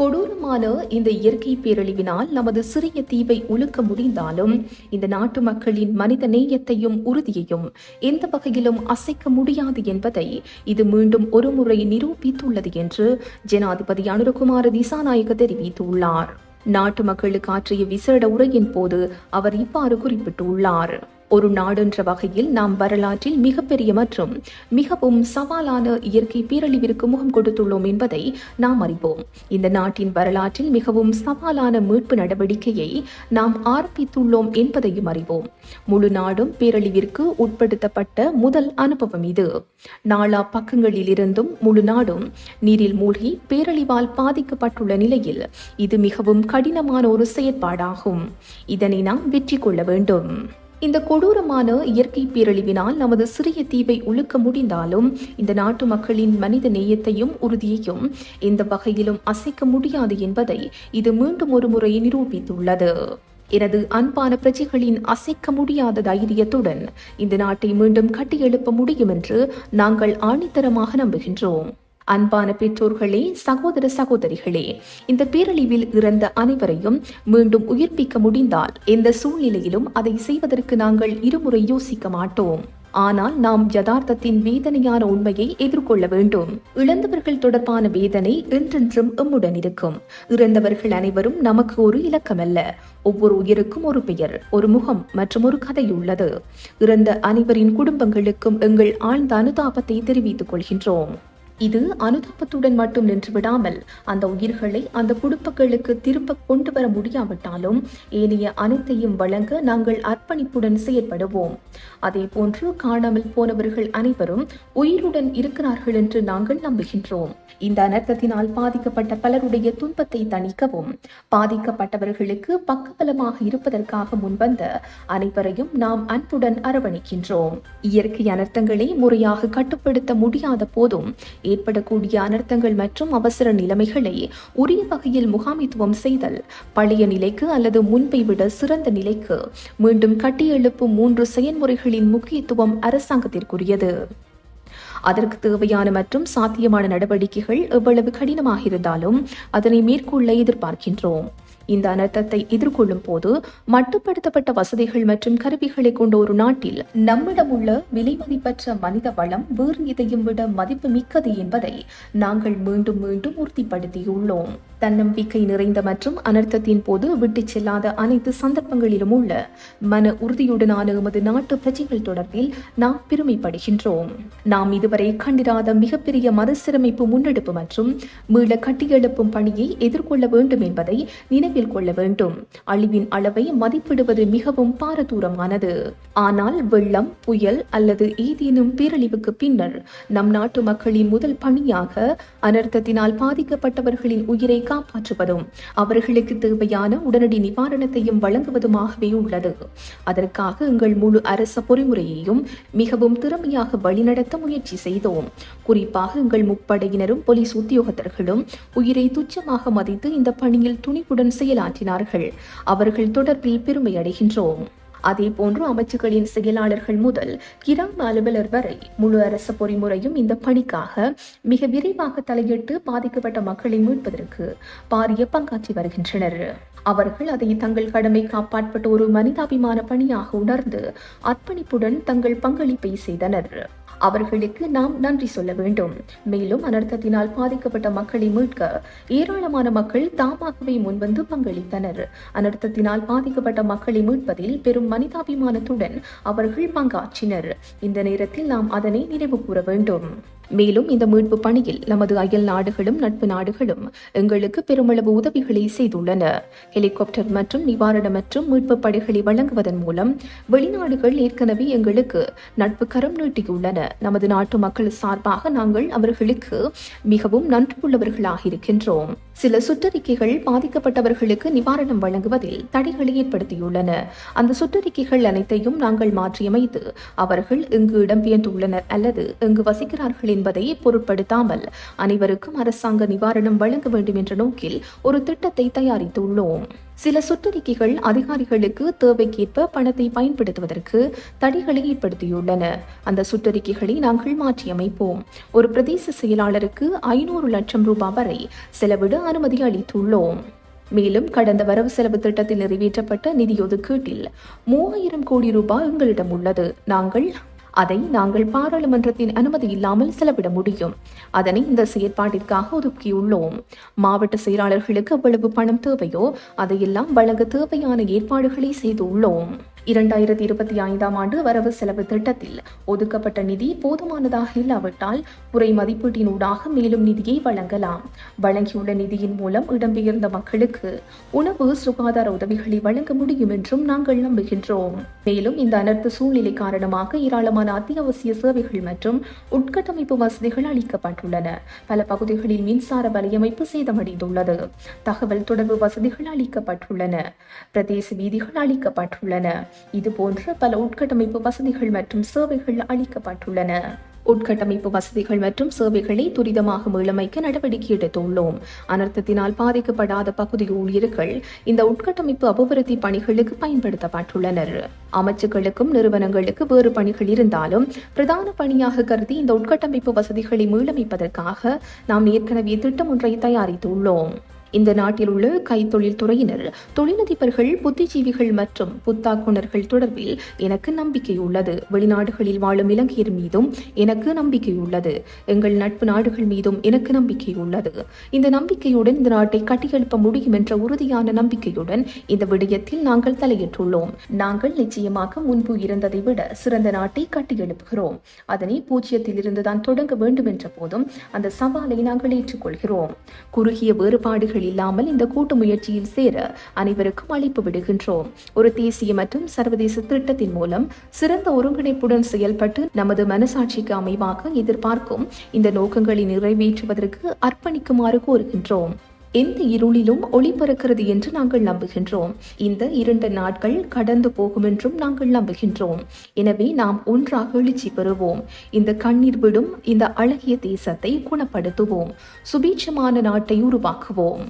கொடூரமான இந்த இயற்கை பேரழிவினால் நமது சிறிய தீவை உழுக்க முடிந்தாலும் இந்த நாட்டு மக்களின் மனித நேயத்தையும் உறுதியையும் எந்த வகையிலும் அசைக்க முடியாது என்பதை இது மீண்டும் ஒருமுறை நிரூபித்துள்ளது என்று ஜனாதிபதி அனுரகுமார திசாநாயக்க தெரிவித்துள்ளார். நாட்டு மக்களுக்கு ஆற்றிய விசேட உரையின் போது அவர் இவ்வாறு குறிப்பிட்டுள்ளார். ஒரு நாடென்ற வகையில் நாம் வரலாற்றில் மிகப்பெரிய மற்றும் மிகவும் சவாலான இயற்கை பேரழிவிற்கு முகம் கொடுத்துள்ளோம் என்பதை நாம் அறிவோம். இந்த நாட்டின் வரலாற்றில் மிகவும் சவாலான மீட்பு நடவடிக்கையை நாம் ஆரம்பித்துள்ளோம் என்பதையும் அறிவோம். முழு நாடும் பேரழிவிற்கு உட்படுத்தப்பட்ட முதல் அனுபவம் இது. நாலா பக்கங்களிலிருந்தும் முழு நாடும் நீரில் மூழ்கி பேரழிவால் பாதிக்கப்பட்டுள்ள நிலையில் இது மிகவும் கடினமான ஒரு செயற்பாடாகும். இதனை நாம் வெற்றி கொள்ள வேண்டும். இந்த கொடூரமான இயற்கை பேரழிவினால் நமது சிறிய தீவை உழுக்க முடிந்தாலும் இந்த நாட்டு மக்களின் மனித நேயத்தையும் உறுதியையும் எந்த வகையிலும் அசைக்க முடியாது என்பதை இது மீண்டும் ஒரு முறை நிரூபித்துள்ளது. எனது அன்பான பிரஜைகளின் அசைக்க முடியாத தைரியத்துடன் இந்த நாட்டை மீண்டும் கட்டியெழுப்ப முடியும் என்று நாங்கள் ஆணித்தரமாக நம்புகின்றோம். அன்பான பெற்றோர்களே சகோதர சகோதரிகளே இந்த பேரழிவில் இறந்த அனைவரையும் மீண்டும் உயிர்ப்பிக்க முடிந்தால் எந்த சூழ்நிலையிலும் அதை செய்வதற்கு நாங்கள் இருமுறை யோசிக்க மாட்டோம். ஆனால் நாம் யதார்த்தத்தின் வேதனையான உண்மையை எதிர்கொள்ள வேண்டும். இழந்தவர்கள் தொடர்பான வேதனை என்றென்றும் எம்முடன் இருக்கும். இறந்தவர்கள் அனைவரும் நமக்கு ஒரு இலக்கமல்ல. ஒவ்வொரு உயிருக்கும் ஒரு பெயர் ஒரு முகம் மற்றும் ஒரு கதை உள்ளது. இறந்த அனைவரின் குடும்பங்களுக்கும் எங்கள் ஆழ்ந்த அனுதாபத்தை தெரிவித்துக் கொள்கின்றோம். இது அனுதாபத்துடன் மட்டும் நின்று விடாமல் அந்த உயிர்களை அந்த குடும்பங்களுக்கு திரும்ப கொண்டு வர முடியாவிட்டாலும் ஏனைய அனைத்தையும் வழங்க நாங்கள் அர்ப்பணிப்புடன் செயற்படுவோம். அதே போன்று காணாமல் போனவர்கள் அனைவரும் உயிருடன் இருக்கிறார்கள் என்று நாங்கள் நம்புகின்றோம். இந்த அனர்த்தத்தினால் பாதிக்கப்பட்ட பலருடைய துன்பத்தை தணிக்கவும் பாதிக்கப்பட்டவர்களுக்கு பக்கபலமாக இருப்பதற்காக முன்வந்த அனைவரையும் நாம் அன்புடன் அரவணைக்கின்றோம். இயற்கை அனர்த்தங்களை முறையாக கட்டுப்படுத்த முடியாத போதும் ஏற்படக்கூடிய அனர்த்தங்கள் மற்றும் அவசர நிலைமைகளை உரிய வகையில் முகாமித்துவம் செய்தல் பழைய நிலைக்கு அல்லது முன்பை விட சிறந்த நிலைக்கு. மீண்டும் கட்டியெழுப்பும் மூன்று செயல்முறைகளின் முக்கியத்துவம் அரசாங்கத்திற்குரியது. அதற்கு தேவையான மற்றும் சாத்தியமான நடவடிக்கைகள் எவ்வளவு கடினமாக இருந்தாலும் அதனை மேற்கொள்ள எதிர்பார்க்கின்றோம். இந்த அனர்த்தத்தை எதிர்கொள்ளும் போது மட்டுப்படுத்தப்பட்ட வசதிகள் மற்றும் கருவிகளை கொண்ட ஒரு நாட்டில் நம்மிடம் உள்ள விலைமதிப்பற்ற மனித வளம் வேறு எதையும் விட மதிப்பு மிக்கது என்பதை நாங்கள் மீண்டும் மீண்டும் உறுதிப்படுத்தியுள்ளோம். தன்னம்பிக்கை நிறைந்த மற்றும் அனர்த்தத்தின் போது விட்டுச் செல்லாத அனைத்து சந்தர்ப்பங்களிலும் உள்ள மன உறுதியுடனான எமது நாட்டு பிரஜைகள் தொடர்பில் நாம் பெருமைப்படுகின்றோம். நாம் இதுவரை கண்டிராத மிகப்பெரிய மறுசீரமைப்பு முன்னெடுப்பு மற்றும் மீள கட்டியெழுப்பும் பணியை எதிர்கொள்ள வேண்டும் என்பதை நினைவில் கொள்ள வேண்டும். அழிவின் அளவை மதிப்பிடுவது மிகவும் பாரதூரமானது. ஆனால் வெள்ளம் புயல் அல்லது ஏதேனும் பேரழிவுக்கு பின்னர் நம் நாட்டு மக்களின் முதல் பணியாக அனர்த்தத்தினால் பாதிக்கப்பட்டவர்களின் உயிரை காப்பாற்றுவதும் அவர்களுக்கு தேவையான உடனடி நிவாரணத்தையும் வழங்குவதுமாகவே உள்ளது. அதற்காக எங்கள் முழு அரச பொறிமுறையையும் மிகவும் திறமையாக வழிநடத்த முயற்சி செய்தோம். குறிப்பாக எங்கள் முப்படையினரும் போலீஸ் உத்தியோகத்தர்களும் உயிரை துச்சமாக மதித்து இந்த பணியில் துணிப்புடன் செயலாற்றினார்கள். அவர்கள் தொடர்பில் பெருமை அடைகின்றோம். அதே போன்று அமைச்சுகளின் செயலாளர்கள் முதல் கிராம அலுவலர் வரை முழு அரசு பொறிமுறையும் இந்த பணிக்காக மிக விரைவாக தலையிட்டு பாதிக்கப்பட்ட மக்களை மீட்பதற்கு பாரிய பங்காற்றி வருகின்றனர். அவர்கள் அதை தங்கள் கடமை காப்பாற்பட்ட ஒரு மனிதாபிமான பணியாக உணர்ந்து அர்ப்பணிப்புடன் தங்கள் பங்களிப்பை செய்தனர். அவர்களுக்கு நாம் நன்றி சொல்ல வேண்டும். மேலும் அனர்த்தத்தினால் பாதிக்கப்பட்ட மக்களை மீட்க ஏராளமான மக்கள் தாமாகவே முன்வந்து பங்களித்தனர். அனர்த்தத்தினால் பாதிக்கப்பட்ட மக்களை மீட்பதில் பெரும் மனிதாபிமானத்துடன் அவர்கள் பங்காற்றினர். இந்த நேரத்தில் நாம் அதனை நினைவு கூற வேண்டும். மேலும் இந்த மீட்பு பணியில் நமது அயல் நாடுகளும் நட்பு நாடுகளும் எங்களுக்கு பெருமளவு உதவிகளை செய்துள்ளன. ஹெலிகாப்டர் மற்றும் நிவாரண மற்றும் மீட்பு படைகளை வழங்குவதன் மூலம் வெளிநாடுகள் ஏற்கனவே எங்களுக்கு நட்பு கரம் நீட்டியுள்ளன. நமது நாட்டு மக்கள் சார்பாக நாங்கள் அவர்களுக்கு மிகவும் நன்றியுள்ளவர்களாக இருக்கின்றோம். சில சுற்றறிக்கைகள் பாதிக்கப்பட்டவர்களுக்கு நிவாரணம் வழங்குவதில் தடைகளை ஏற்படுத்தியுள்ளன. அந்த சுற்றறிக்கைகள் அனைத்தையும் நாங்கள் மாற்றியமைத்து அவர்கள் இங்கு இடம்பெயர்ந்துள்ளனர் அல்லது எங்கு வசிக்கிறார்கள் என்பதை பொருட்படுத்தாமல் அனைவருக்கும் அரசாங்க நிவாரணம் வழங்க வேண்டும் என்ற நோக்கில் ஒரு திட்டத்தை தயாரித்துள்ளோம். சில சுற்றறிக்கைகள் அதிகாரிகளுக்கு தேவைக்கேற்ப பணத்தை பயன்படுத்துவதற்கு தடைகளை ஏற்படுத்தியுள்ளன. அந்த சுற்றறிக்கைகளை நாங்கள் மாற்றியமைப்போம். ஒரு பிரதேச செயலாளருக்கு ஐநூறு லட்சம் ரூபாய் வரை செலவிட அனுமதி அளித்துள்ளோம். மேலும் கடந்த வரவு செலவு திட்டத்தில் நிறைவேற்றப்பட்ட நிதி ஒதுக்கீட்டில் மூவாயிரம் கோடி ரூபாய் எங்களிடம் உள்ளது. நாங்கள் அதை நாங்கள் பாராளுமன்றத்தின் அனுமதி இல்லாமல் செலவிட முடியும். அதனை இந்த செயற்பாட்டிற்காக ஒதுக்கியுள்ளோம். மாவட்ட செயலாளர்களுக்கு எவ்வளவு பணம் தேவையோ அதையெல்லாம் வழங்க தேவையான ஏற்பாடுகளை செய்துள்ளோம். இரண்டாயிரத்தி இருபத்தி ஐந்தாம் ஆண்டு வரவு செலவு திட்டத்தில் ஒதுக்கப்பட்ட நிதி போதுமானதாக இல்லாவிட்டால் குறை மதிப்பீட்டினூடாக மேலும் நிதியை வழங்கலாம். வழங்கியுள்ள நிதியின் மூலம் இடம்பெயர்ந்த மக்களுக்கு உணவு சுகாதார உதவிகளை வழங்க முடியும் என்றும் நாங்கள் நம்புகின்றோம். மேலும் இந்த அனர்த்த சூழ்நிலை காரணமாக ஏராளமான அத்தியாவசிய சேவைகள் மற்றும் உட்கட்டமைப்பு வசதிகள் அளிக்கப்பட்டுள்ளன. பல பகுதிகளில் மின்சார வலையமைப்பு சேதமடைந்துள்ளது. தகவல் தொடர்பு வசதிகள் அளிக்கப்பட்டுள்ளன. பிரதேச வீதிகள் அளிக்கப்பட்டுள்ளன. இதுபோன்ற பல உட்கட்டமைப்பு வசதிகள் மற்றும் சேவைகள் அளிக்கப்பட்டுள்ளன. உட்கட்டமைப்பு வசதிகள் மற்றும் சேவைகளை துரிதமாக மீளமைக்க நடவடிக்கை எடுத்துள்ளோம். அனர்த்தத்தினால் பாதிக்கப்படாத பகுதி ஊழியர்கள் இந்த உட்கட்டமைப்பு அபிவிருத்தி பணிகளுக்கு பயன்படுத்தப்பட்டுள்ளனர். அமைச்சுகளுக்கும் நிறுவனங்களுக்கு வேறு பணிகள் இருந்தாலும் பிரதான பணியாக கருதி இந்த உட்கட்டமைப்பு வசதிகளை மீளமைப்பதற்காக நாம் ஏற்கனவே திட்டம் ஒன்றை தயாரித்துள்ளோம். இந்த நாட்டில் உள்ள கைத்தொழில் துறையினர் தொழிலதிபர்கள் புத்திஜீவிகள் மற்றும் புத்தாக்குனர்கள் தொடர்பில் எனக்கு நம்பிக்கை உள்ளது. வெளிநாடுகளில் வாழும் இலங்கையர் மீதும் எனக்கு நம்பிக்கை உள்ளது. எங்கள் நட்பு நாடுகள் மீதும் எனக்கு நம்பிக்கை உள்ளது. இந்த நம்பிக்கையுடன் இந்த நாட்டை கட்டியெழுப்ப முடியும் என்ற உறுதியான நம்பிக்கையுடன் இந்த விடயத்தில் நாங்கள் தலையிட்டுள்ளோம் நாங்கள் நிச்சயமாக முன்பு இருந்ததை விட சிறந்த நாட்டை கட்டியெழுப்புகிறோம். அதனை பூஜ்ஜியத்தில் இருந்துதான் தொடங்க வேண்டும் என்ற போதும் அந்த சவாலை நாங்கள் ஏற்றுக்கொள்கிறோம். குறுகிய வேறுபாடுகள் தடைகள் இல்லாமல் இந்த கூட்டு முயற்சியில் சேர அனைவருக்கும் அழைப்பு விடுகின்றோம். ஒரு தேசிய மற்றும் சர்வதேச திட்டத்தின் மூலம் சிறந்த ஒருங்கிணைப்புடன் செயல்பட்டு நமது மனசாட்சிக்கு அமைவாக எதிர்பார்க்கும் இந்த நோக்கங்களை நிறைவேற்றுவதற்கு அர்ப்பணிக்குமாறு கோருகின்றோம். எந்த இருளிலும் ஒளி பறக்கிறது என்று நாங்கள் நம்புகின்றோம். இந்த இரண்டு நாட்கள் கடந்து போகும் என்றும் நாங்கள் நம்புகின்றோம். எனவே நாம் ஒன்றாக எழுச்சி பெறுவோம். இந்த கண்ணீர் விடும் இந்த அழகிய தேசத்தை குணப்படுத்துவோம். சுபீட்சமான நாட்டை உருவாக்குவோம்.